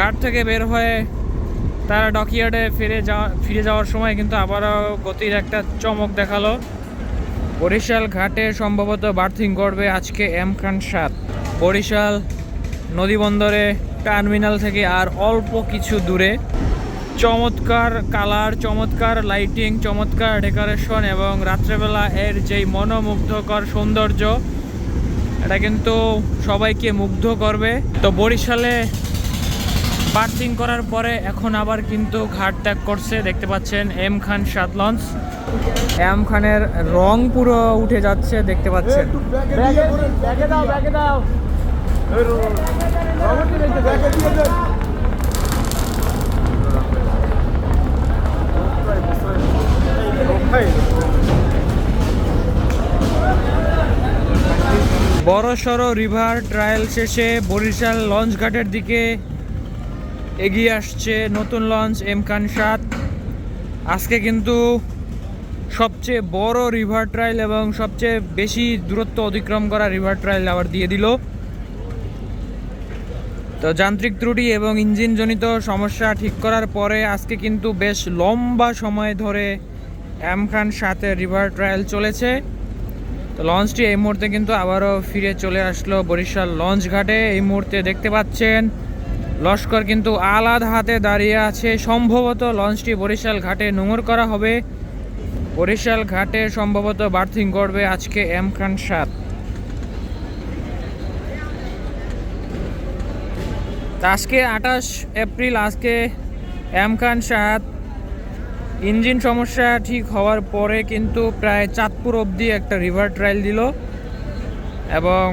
ঘাট থেকে বের হয়ে তারা ডকইয়ার্ডে ফিরে যাওয়া ফিরে যাওয়ার সময় কিন্তু আবারও গতির একটা চমক দেখাল। বরিশাল ঘাটে সম্ভবত বার্থিং করবে আজকে এম খান সাত। বরিশাল নদীবন্দরে টার্মিনাল থেকে আর অল্প কিছু দূরে। চমৎকার কালার, চমৎকার লাইটিং, চমৎকার ডেকোরেশন এবং রাত্রেবেলা এর যেই মনোমুগ্ধকর সৌন্দর্য, এটা কিন্তু সবাইকে মুগ্ধ করবে। তো বরিশালে বার্থিং করার পরে এখন আবার কিন্তু ঘাট ত্যাগ করছে। দেখতে পাচ্ছেন এম খান সাত লঞ্চ এম খানের রং পুরো উঠে যাচ্ছে, দেখতে পাচ্ছেন। ব্যাগে দাও ব্যাগে দাও ব্যাগে দিয়ে দেন বড় সড়ো রিভার ট্রায়াল শেষে বরিশাল লঞ্চ ঘাটের দিকে এগিয়ে আসছে নতুন লঞ্চ এম খান সাত। আজকে কিন্তু সবচেয়ে বড় রিভার ট্রায়াল এবং সবচেয়ে বেশি দূরত্ব অতিক্রম করা রিভার ট্রায়াল আবার দিয়ে দিল। তো যান্ত্রিক ত্রুটি এবং ইঞ্জিনজনিত সমস্যা ঠিক করার পরে আজকে কিন্তু বেশ লম্বা সময় ধরে এম খান সাথে রিভার ট্রায়াল চলেছে। তো লঞ্চটি এই মুহূর্তে কিন্তু আবারও ফিরে চলে আসলো বরিশাল লঞ্চ ঘাটে। এই মুহূর্তে দেখতে পাচ্ছেন লস্কর কিন্তু আলাদা হাতে দাঁড়িয়ে আছে। সম্ভবত লঞ্চটি বরিশাল ঘাটে নোঙর করা হবে। বরিশাল ঘাটে সম্ভবত বার্থিং করবে আজকে এম খান সাত আজকে আঠাশ এপ্রিল, আজকে এম খান সাত ইঞ্জিন সমস্যা ঠিক হওয়ার পরে কিন্তু প্রায় চাঁদপুর অবধি একটা রিভার ট্রায়াল দিল এবং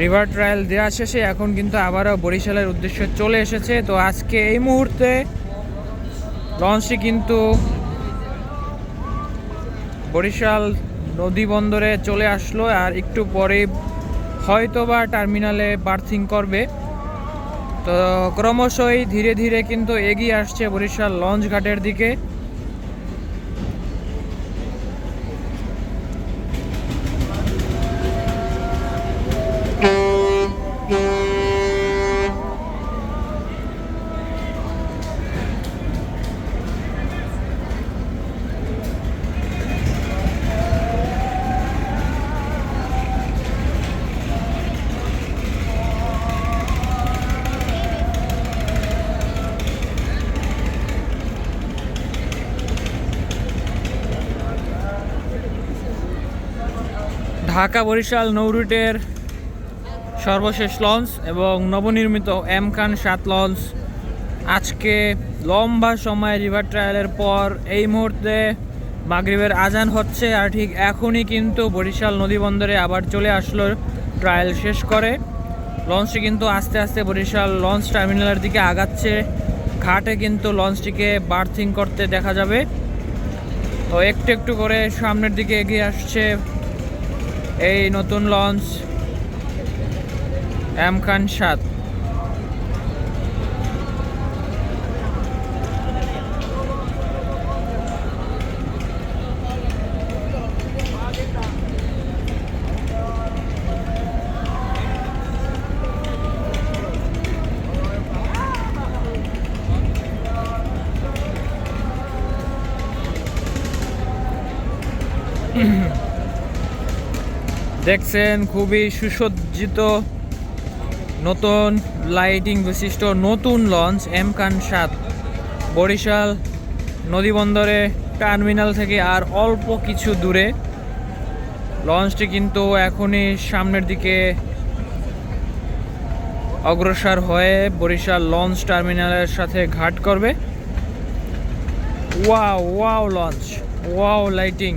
রিভার ট্রায়াল দেওয়া শেষে এখন কিন্তু আবারও বরিশালের উদ্দেশ্যে চলে এসেছে। তো আজকে এই মুহূর্তে লঞ্চটি কিন্তু বরিশাল নদী বন্দরে চলে আসলো আর একটু পরে হয়তোবা টার্মিনালে বার্থিং করবে। তো ক্রমশই ধীরে ধীরে কিন্তু এগিয়ে আসছে বরিশাল লঞ্চ ঘাটের দিকে। ঢাকা বরিশাল নৌরুটের সর্বশেষ লঞ্চ এবং নবনির্মিত এম খান সাত লঞ্চ। আজকে লম্বা সময় রিভার ট্রায়ালের পর এই মুহূর্তে মাগরিবের আজান হচ্ছে আর ঠিক এখনই কিন্তু বরিশাল নদী বন্দরে আবার চলে আসলো ট্রায়াল শেষ করে। লঞ্চটি কিন্তু আস্তে আস্তে বরিশাল লঞ্চ টার্মিনালের দিকে আগাচ্ছে। ঘাটে কিন্তু লঞ্চটিকে বার্থিং করতে দেখা যাবে। তো একটু একটু করে সামনের দিকে এগিয়ে আসছে এই নতুন লঞ্চ এম খান সাত। দেখছেন খুবই সুসজ্জিত নতুন লাইটিং বিশিষ্ট নতুন লঞ্চ এম খান সাত। বরিশাল নদীবন্দরে টার্মিনাল থেকে আর অল্প কিছু দূরে। লঞ্চটি কিন্তু এখনই সামনের দিকে অগ্রসর হয়ে বরিশাল লঞ্চ টার্মিনালের সাথে ঘাট করবে। Wow wow launch wow lighting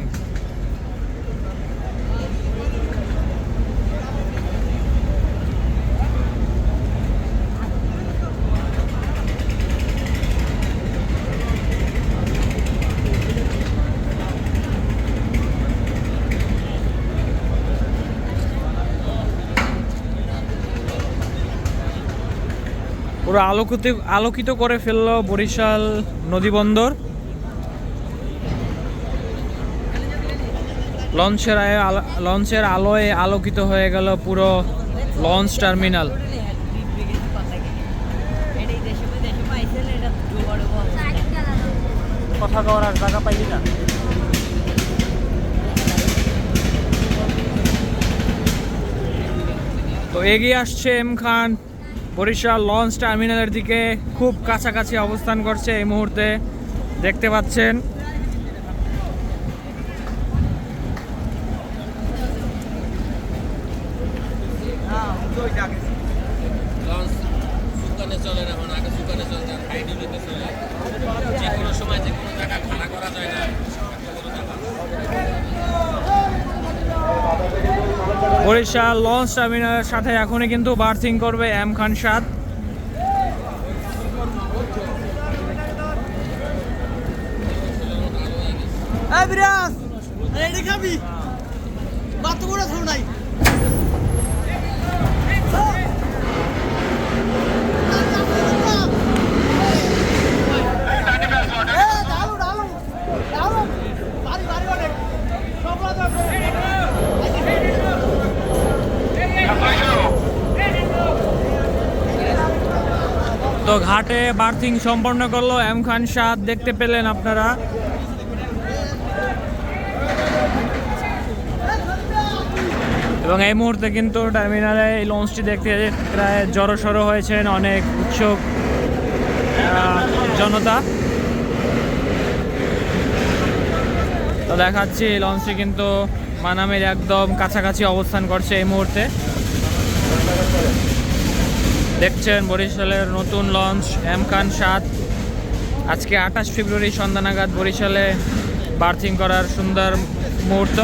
পুরো আলোকিত আলোকিত করে ফেলল বরিশাল নদীবন্দর লঞ্চের লঞ্চের আলোয় আলোকিত হয়ে গেল পুরো লঞ্চ টার্মিনাল। কথা না। তো এগিয়ে আসছে এম খান। বরিশাল লঞ্চ টার্মিনালের দিকে খুব কাছাকাছি অবস্থান করছে এই মুহূর্তে। দেখতে পাচ্ছেন। সময় যে কোনো জায়গা করা যায় না। বরিশাল লঞ্চ টার্মিনালের সাথে এখনই কিন্তু বার্থিং করবে এম খান সাদ। খাবি? বাত করে তো ঘাটে বার্থিং সম্পন্ন করল এম খান সাদ দেখতে পেলেন আপনারা। এবং এই মুহূর্তে কিন্তু টার্মিনালে এই লঞ্চটি দেখতে প্রায় জড়সড়ো হয়েছেন অনেক উৎসুক জনতা। তো দেখাচ্ছি এই লঞ্চটি কিন্তু মানামের একদম কাছাকাছি অবস্থান করছে এই মুহূর্তে। দেখছেন বরিশালের নতুন লঞ্চ এম খান সাত। আজকে আঠাশ ফেব্রুয়ারি সন্ধ্যা নাগাদ বরিশালে বার্থিং করার সুন্দর মুহূর্ত।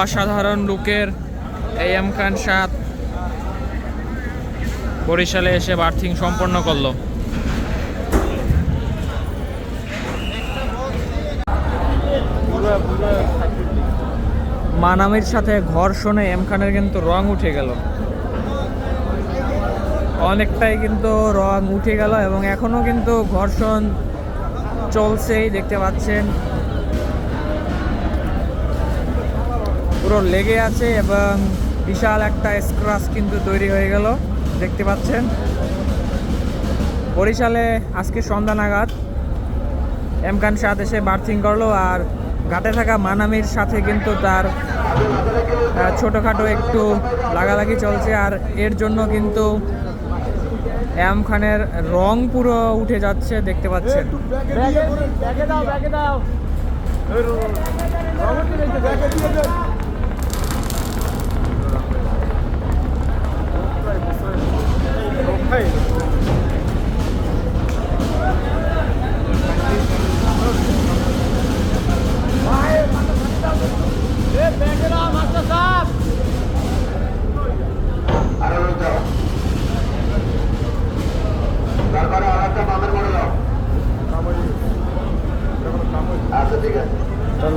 অসাধারণ লুকের এই এম খান সাত বরিশালে এসে বার্থিং সম্পন্ন করল। মানামির সাথে ঘর্ষণে এম খানের কিন্তু রং উঠে গেল। অনেকটাই কিন্তু রং উঠে গেল এবং এখনও কিন্তু ঘর্ষণ চলছেই, দেখতে পাচ্ছেন। পুরো লেগে আছে এবং বিশাল একটা স্ক্রাচ কিন্তু তৈরি হয়ে গেল, দেখতে পাচ্ছেন। বরিশালে আজকে সন্ধ্যা নাগাদ এমকান সাথ এসে বার্থিং করল আর ঘাটে থাকা মানামির সাথে কিন্তু তার ছোটোখাটো একটু লাগালাগি চলছে আর এর জন্য কিন্তু এম খানের রং পুরো উঠে যাচ্ছে, দেখতে পাচ্ছেন। ব্যাগে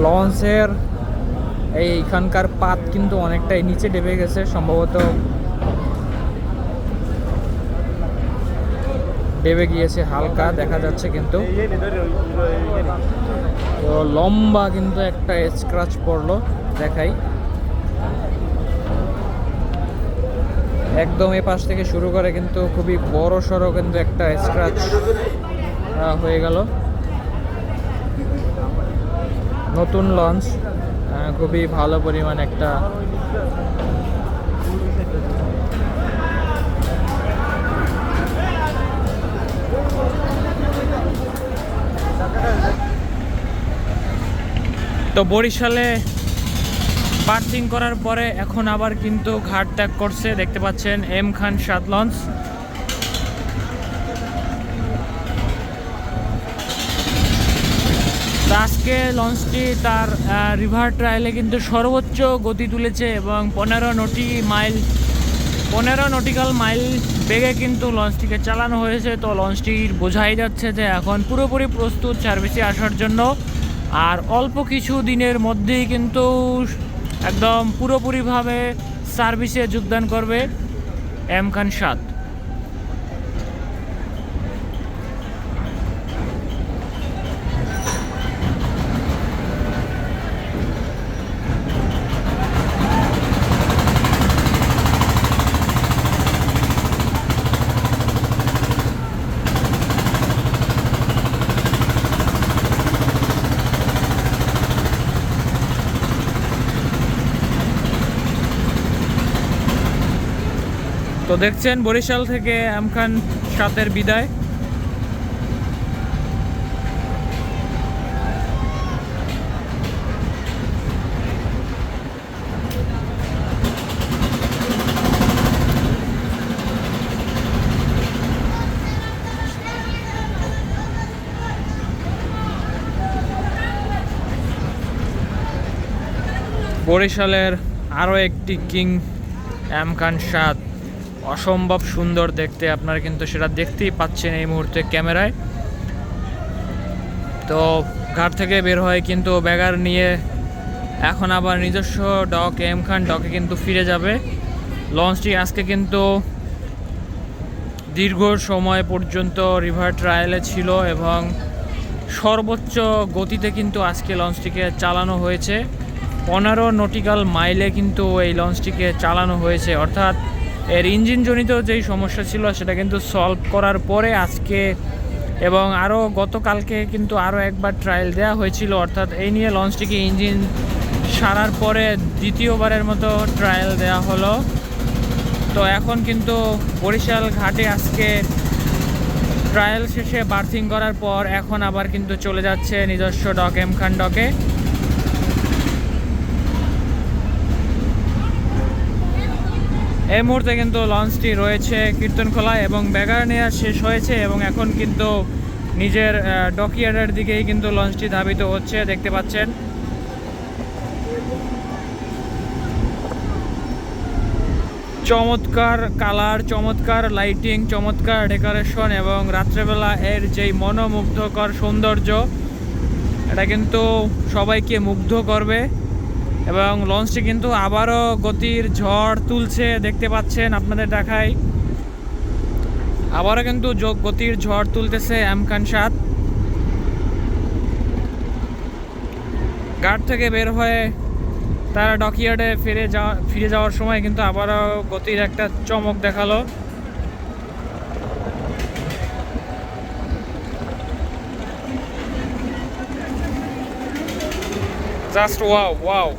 লঞ্চের এই এখানকার পাত কিন্তু অনেকটাই নিচে ডেবে গেছে, সম্ভবত ডেবে গিয়েছে হালকা, দেখা যাচ্ছে কিন্তু। লম্বা কিন্তু একটা স্ক্রাচ পড়ল। দেখাই। একদম এ পাশ থেকে শুরু করে কিন্তু খুবই বড় সড়ো কিন্তু একটা স্ক্রাচ হয়ে গেল। নতুন লঞ্চ খুবই ভালো পরিমাণ একটা তো বরিশালে বার্থিং করার পরে এখন আবার কিন্তু ঘাট ত্যাগ করছে। দেখতে পাচ্ছেন এম খান সাত লঞ্চ। আজকে লঞ্চটি তার রিভার ট্রায়ালে কিন্তু সর্বোচ্চ গতি তুলেছে এবং পনেরো নটি মাইল, পনেরো নটিক্যাল মাইল বেগে কিন্তু লঞ্চটিকে চালানো হয়েছে। তো লঞ্চটির বোঝাই যাচ্ছে যে এখন পুরোপুরি প্রস্তুত সার্ভিসে আসার জন্য। আর অল্প কিছু দিনের মধ্যেই কিন্তু একদম পুরোপুরিভাবে সার্ভিসে যোগদান করবে এম খান সাত দেখছেন বরিশাল থেকে আমখান সাতের বিদায়। বরিশালের আরও একটি কিং খান সাদ অসম্ভব সুন্দর দেখতে। আপনারা কিন্তু সেটা দেখতেই পাচ্ছেন এই মুহূর্তে ক্যামেরায়। তো ঘাট থেকে বের হয় কিন্তু ব্যাগার নিয়ে এখন আবার নিজস্ব ডক এম খান ডকে কিন্তু ফিরে যাবে। লঞ্চটি আজকে কিন্তু দীর্ঘ সময় পর্যন্ত রিভার ট্রায়ালে ছিল এবং সর্বোচ্চ গতিতে কিন্তু আজকে লঞ্চটিকে চালানো হয়েছে। পনেরো নটিক্যাল মাইলে কিন্তু এই লঞ্চটিকে চালানো হয়েছে। অর্থাৎ এর ইঞ্জিনজনিত যেই সমস্যা ছিল, সেটা কিন্তু সলভ করার পরে আজকে এবং আরও গতকালকে কিন্তু আরও একবার ট্রায়াল দেওয়া হয়েছিল। অর্থাৎ এই নিয়ে লঞ্চটিকে ইঞ্জিন সারার পরে দ্বিতীয়বারের মতো ট্রায়াল দেওয়া হলো। তো এখন কিন্তু বরিশাল ঘাটে আজকে ট্রায়াল শেষে বার্থিং করার পর এখন আবার কিন্তু চলে যাচ্ছে নিজস্ব ডক এম খান ডকে এই মুহূর্তে কিন্তু লঞ্চটি রয়েছে কীর্তনখোলা এবং ব্যাগার নেওয়া শেষ হয়েছে এবং এখন কিন্তু নিজের ডকইয়ার্ডের দিকেই কিন্তু লঞ্চটি ধাবিত হচ্ছে, দেখতে পাচ্ছেন। চমৎকার কালার, চমৎকার লাইটিং, চমৎকার ডেকোরেশন এবং রাত্রেবেলা এর যেই মনোমুগ্ধকর সৌন্দর্য, এটা কিন্তু সবাইকে মুগ্ধ করবে। এবং লঞ্চটি কিন্তু আবারও গতির ঝড় তুলছে, দেখতে পাচ্ছেন আপনাদের দেখাই আবারও কিন্তু গতির ঝড় তুলতেছে আমখান সাত ঘাট থেকে বের হয়ে তারা ডকিয়ার্ডে ফিরে যাওয়া ফিরে যাওয়ার সময় কিন্তু আবারও গতির একটা চমক দেখাল। Just wow wow.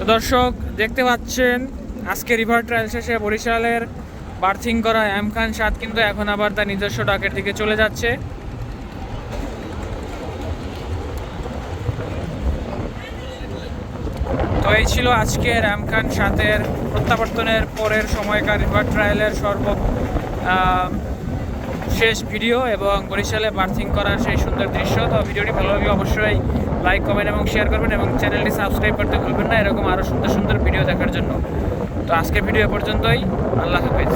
তো দর্শক, দেখতে পাচ্ছেন, আজকে রিভার ট্রায়াল শেষে বরিশালের বার্থিং করা এম খান সাত কিন্তু এখন আবার তার নিজস্ব ডাকের দিকে চলে যাচ্ছে। তো এই ছিল আজকের এম খান সাতের প্রত্যাবর্তনের পরের সময়কার রিভার ট্রায়ালের সর্ব শেষ ভিডিও এবং বরিশালে বার্থিং করার সেই সুন্দর দৃশ্য। তো ভিডিওটি ভালো লাগলে অবশ্যই লাইক কমেন্ট এবং শেয়ার করবেন এবং চ্যানেলটি সাবস্ক্রাইব করতে ভুলবেন না। এরকম আরও সুন্দর সুন্দর ভিডিও দেখার জন্য। তো আজকের ভিডিও পর্যন্তই। আল্লাহ হাফেজ।